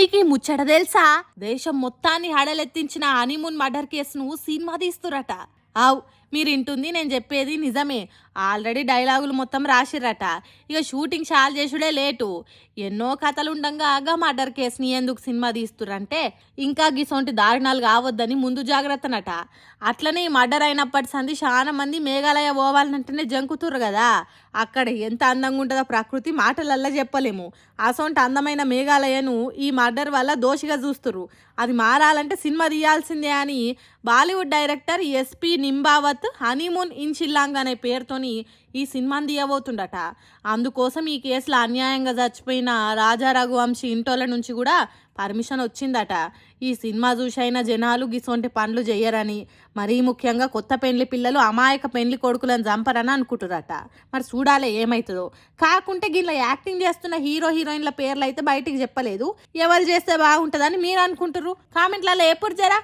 మీకు ఈ ముచ్చట తెలుసా? దేశం మొత్తాన్ని హడలెత్తించిన హనీమూన్ మర్డర్ కేసును సినిమా తీస్తురట. ఆవ్ మీరు ఇంటుంది నేను చెప్పేది నిజమే. ఆల్రెడీ డైలాగులు మొత్తం రాసిర్రట. ఇక షూటింగ్ షాల్ చేసుడే లేటు. ఎన్నో కథలు ఉండగా ఆగా మర్డర్ కేసుని ఎందుకు సినిమా తీస్తురంటే ఇంకా గిసొంటి దారుణాలు కావద్దని ముందు జాగ్రత్తనట. అట్లనే ఈ మర్డర్ అయినప్పటి సంది చాలా మంది మేఘాలయ పోవాలంటేనే జంకుతుర్రు కదా అక్కడ ఎంత అందంగా ఉంటుందో ప్రకృతి మాటలల్లా చెప్పలేము. అసొంటి అందమైన మేఘాలయను ఈ మర్డర్ వల్ల దోషిగా చూస్తురు అది మారాలంటే సినిమా తీయాల్సిందే అని Bollywood director SP Nimbavat honeymoon in Shillong అనే తీసుకొని ఈ సినిమాని తీయబోతుండట అందుకోసం ఈ కేసులో అన్యాయంగా చచ్చిపోయిన రాజా రఘువంశీ ఇంటోల నుంచి కూడా పర్మిషన్ వచ్చిందట. ఈ సినిమా చూసైన జనాలు గిసొంటి పనులు చేయరని మరీ ముఖ్యంగా కొత్త పెండ్లి పిల్లలు అమాయక పెండ్లి కొడుకులను చంపరని అనుకుంటురట మరి చూడాలి ఏమవుతుందో కాకుంటే గిట్ల యాక్టింగ్ చేస్తున్న హీరో హీరోయిన్ల పేర్లు అయితే బయటికి చెప్పలేదు. ఎవరు చేస్తే బాగుంటుందని మీరు అనుకుంటారు కామెంట్లలో ఎప్పుడు జరా?